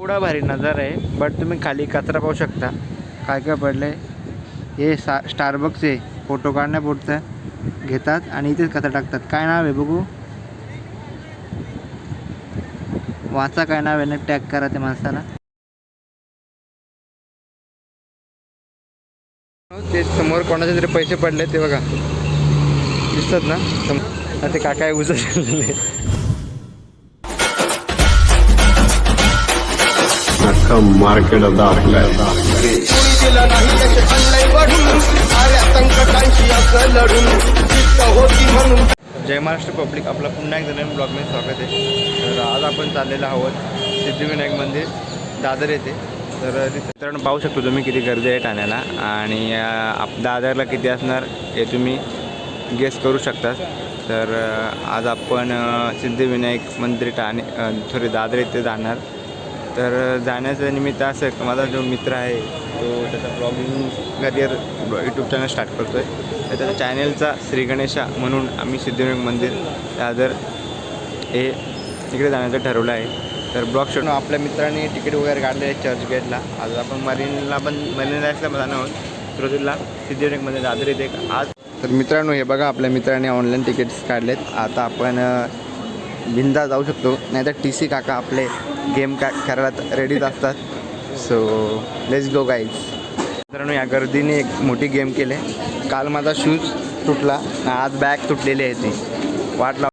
एवढा भारी नजारा आहे बट तुम्ही खाली कचरा पाहू शकता. काय काय पडलंय? हे सा स्टारबक्स आहे. फोटो काढण्यापुरतं घेतात आणि इथेच कचरा टाकतात. काय नाव आहे बघू? वाचा काय नाव आहे ना? टॅग करा त्या माणसाला. ते समोर कोणाचे तरी पैसे पडले ते बघा. दिसतात ना? ते काका उचलले लढून मार्केट होती जय महाराष्ट्र पब्लिक आपला पुन्हा एक नवीन ब्लॉगमध्ये स्वागत आहे. तर आज आपण चाललेलं आहोत सिद्धिविनायक मंदिर दादर येथे. तर मित्रांनो पाहू शकतो तुम्ही किती गर्दी आहे ठाण्याला आणि आप दादरला किती असणार हे तुम्ही गेस करू शकता. तर आज आपण सिद्धिविनायक मंदिर ठाणे सॉरी दादर येथे जाणार. तर जाण्याचं निमित्त असं की माझा जो मित्र आहे तो त्याचा blogging career YouTube channel start करतो आहे तर त्याच्या चॅनलचा श्री गणेशा म्हणून आम्ही सिद्धिविनायक मंदिर दादर हे तिकडे जाण्याचं ठरवलं आहे. तर ब्लॉग शूट आपल्या मित्रांनी तिकीट वगैरे काढले आहे चर्च गेटला आज आपण मरीनला पण मरीन लाईफला जाणार आहोत. सुरुवातीला सिद्धिविनायकमध्ये दादर येते आज. तर मित्रांनो हे बघा आपल्या मित्रांनी ऑनलाईन तिकीट्स काढलेत. आता आपण बिंदा जाऊ शकतो. नाहीतर टी सी काका आपले गेम का करायला रेडीच असतात. सो लेट्स गो गाईज मित्रांनो या गर्दीने एक मोठी गेम केले. काल माझा शूज तुटला आज बॅग तुटलेली आहे ती. वाटला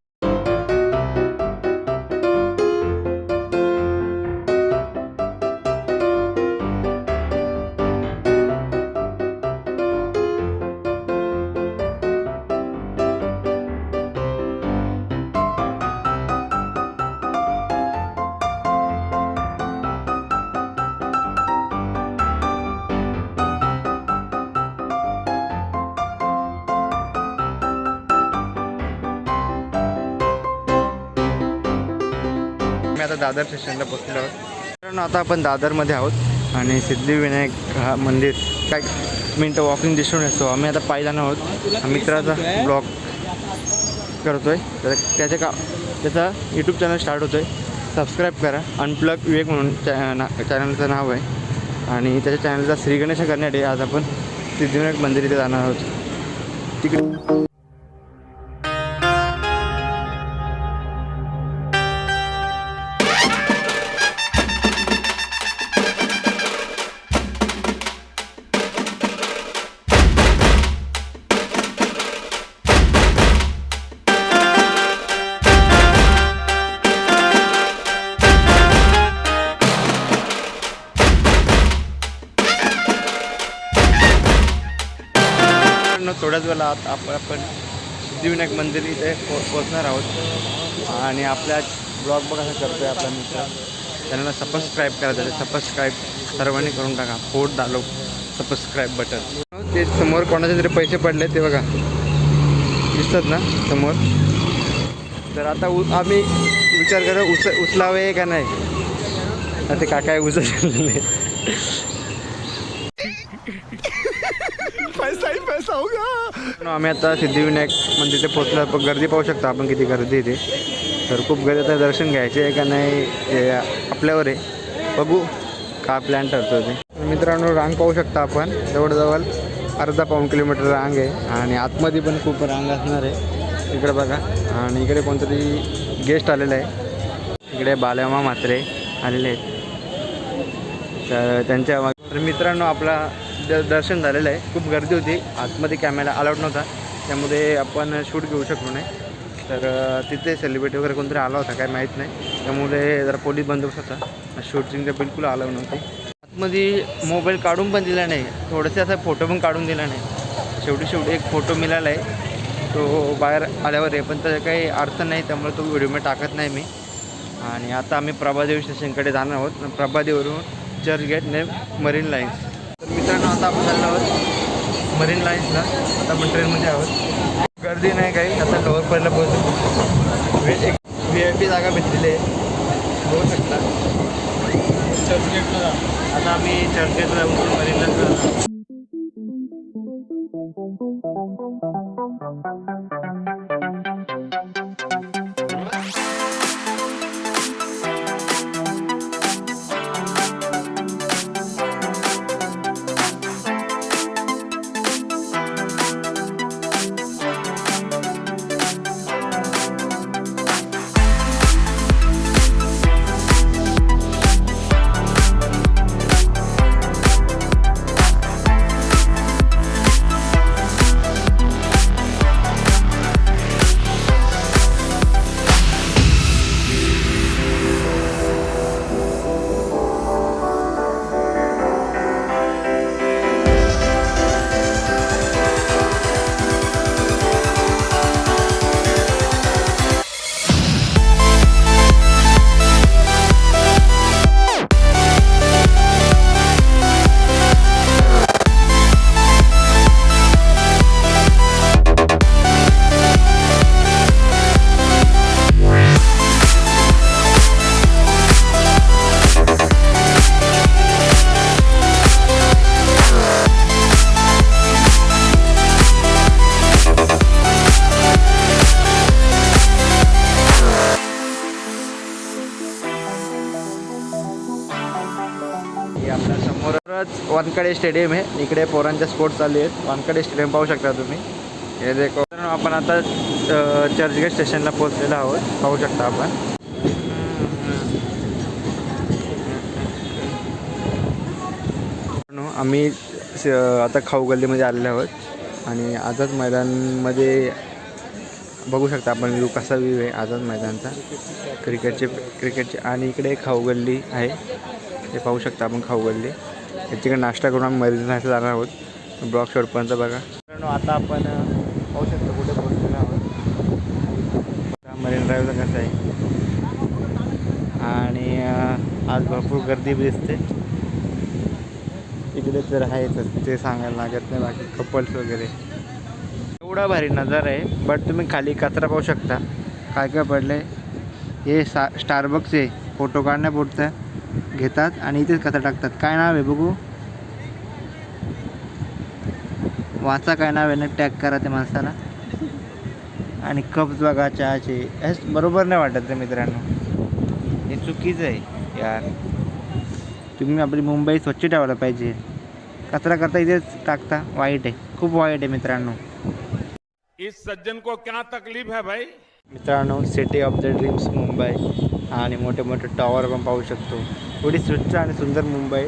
आता दादर स्टेशनला पोचलेलो आहोत. आता आपण दादरमध्ये आहोत आणि सिद्धिविनायक हा मंदिर काय मिनटं वॉकिंग दिसून येतो आम्ही आता पायी जाणार आहोत. मित्राचा ब्लॉग करतो आहे तर त्याच्या का त्याचा यूट्यूब चॅनल स्टार्ट होतो आहे सबस्क्राईब करा. अनप्लग विवेक म्हणून चॅ ना चॅनलचं नाव आहे. आणि त्याच्या चॅनलचा श्रीगणेश करण्यासाठी आज आपण सिद्धिविनायक मंदिर इथे जाणार आहोत. तिकडे थोड्याच वेळा आत आप आपण सिद्धिविनायक मंदिर इथे पो पोचणार आहोत. आणि आपल्या ब्लॉग बघा कसं करतो आहे आपला मित्र. त्यांना सबस्क्राईब करायचं आहे सबस्क्राईब सर्वांनी करून टाका. फोट दालो सबस्क्राईब बटन. ते समोर कोणाचे तरी पैसे पडले ते बघा. दिसतात ना समोर? तर आता उ आम्ही विचार करतो उच उचलावे का नाही? आता ते उचल उचलले पैसा आम्ही आता सिद्धिविनायक मंदिर ते पोहोचलो पण गर्दी पाहू शकता आपण किती गर्दी इथे तर खूप गर्दी आता दर्शन घ्यायचे आहे का नाही ते आपल्यावर आहे. बघू का प्लॅन ठरतो ते. मित्रांनो रांग पाहू शकता आपण. जवळजवळ अर्धा पाऊण किलोमीटर रांग आहे आणि आतमध्ये पण खूप रांग असणार आहे. इकडे बघा. आणि इकडे कोणतरी गेस्ट आलेलं आहे. इकडे बालमा म्हात्रे आलेले आहेत. तर त्यांच्या तर मित्रांनो आपला द दर्शन झालेलं आहे. खूप गर्दी होती. आतमध्ये कॅमेरा अलाउड नव्हता. त्यामध्ये आपण शूट घेऊ शकलो नाही. तर तिथे सेलिब्रिटी वगैरे कोणतरी आला होता काय माहीत नाही. त्यामुळे जरा पोलीस बंदोबस्त होता. शूटिंग तर बिलकुल आलं नव्हती. आतमध्ये मोबाईल काढून पण दिला नाही. थोडेसे असा फोटो पण काढून दिला नाही. शेवटी शेवटी एक फोटो मिळाला आहे. तो बाहेर आल्यावर आहे पण त्याचा काही अर्थ नाही. त्यामुळे तो व्हिडिओ मी टाकत नाही मी. आणि आता आम्ही प्रभादेवी स्टेशनकडे जाणार आहोत. प्रभादेवरून चर्च गेट ने मरीन लाईन्स मित्रांनो आता आपण चाललो आहोत मरीन लाईन्सला आता आपण ट्रेनमध्ये आहोत. गर्दी नाही काही आता लोअर पॉईंटला पोहोचू. एक व्ही आय पी जागा भेटलेली आहे. बघू शकता. चर्चगेटला आता आम्ही चर्चगेटला जाऊन मरीनला समोरच वानकडे स्टेडियम आहे. इकडे पोरांच्या स्पोर्ट्स चालू आहेत. वानकडे स्टेडियम पाहू शकता तुम्ही. हे देखो. आपण आता चर्चगेट स्टेशनला पोहोचलेलो आहोत. पाहू शकता आपण. आम्ही स- आता खाऊ गल्लीमध्ये आलेलो आहोत. आणि आझाद मैदानमध्ये बघू शकता आपण व्ह्यू कसा व्ह्यू आहे आझाद मैदानचा. क्रिकेटचे क्रिकेटचे आणि इकडे खाऊ गल्ली आहे. ते पाहू शकता आपण खाऊ गल्ली. त्याच्याकडे नाश्ता करून आम्ही मरीन नाश्ता जाणार आहोत. ब्लॉक शॉटपर्यंत बघा. मित्रांनो आता आपण पाहू शकतो कुठे पोहोचलेलो आहोत. मरीन ड्राईव्हला कसं आहे. आणि आज भरपूर गर्दी बी दिसते. इकडे तर आहेतच ते सांगायला लागत नाही बाकी कपल्स वगैरे. एवढा भारी नजारा आहे बट तुम्ही खाली कचरा पाहू शकता. काय काय पडलं हे सा स्टारबक्स आहे. फोटो काढण्यापुरतं घेतात आणि इथेच कचरा टाकतात. काय नाव आहे बघू? वाचा काय नाव आहे ना टॅग करा त्या माणसाला. आणि कप्स बघा चहाचे. हेच बरोबर नाही वाटत रे मित्रांनो. हे चुकीचं आहे यार. तुम्ही आपली मुंबई स्वच्छ ठेवायला पाहिजे. कचरा करता इथेच टाकता. वाईट आहे. खूप वाईट आहे मित्रांनो. इस सज्जन को क्या तकलीफ है भाई? मित्रांनो city of the dreams Mumbai. आणि मोठे मोठे टॉवर पण पाहू शकतो. एवढी स्वच्छ आणि सुंदर मुंबई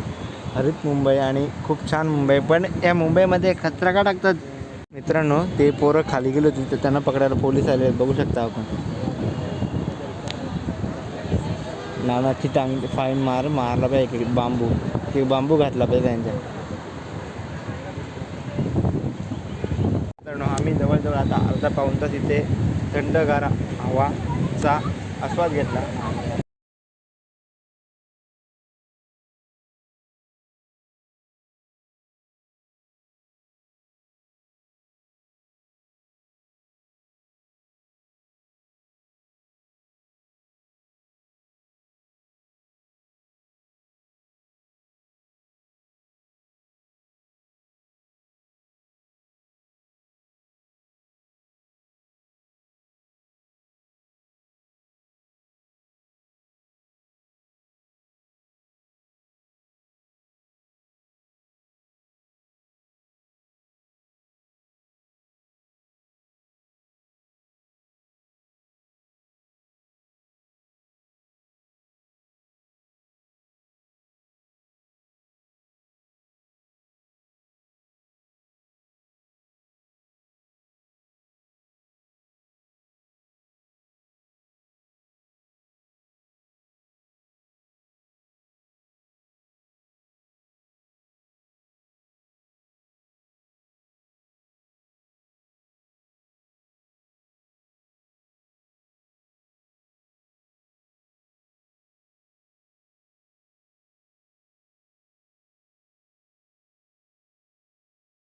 हरित मुंबई आणि खूप छान मुंबई. पण या मुंबईमध्ये खतरा का टाकतात? मित्रांनो ते पोरं खाली गेले होते तर त्यांना पकडायला पोलीस आले आहेत. बघू शकता आपण. नानाची टांग फाईन मार मारला पाहिजे इकडे बांबू. ते बांबू घातला पाहिजे त्यांच्या. मित्रांनो आम्ही जवळजवळ आता अर्धा पाऊन तास इथे थंडगार हवाचा आस्वाद घेतला.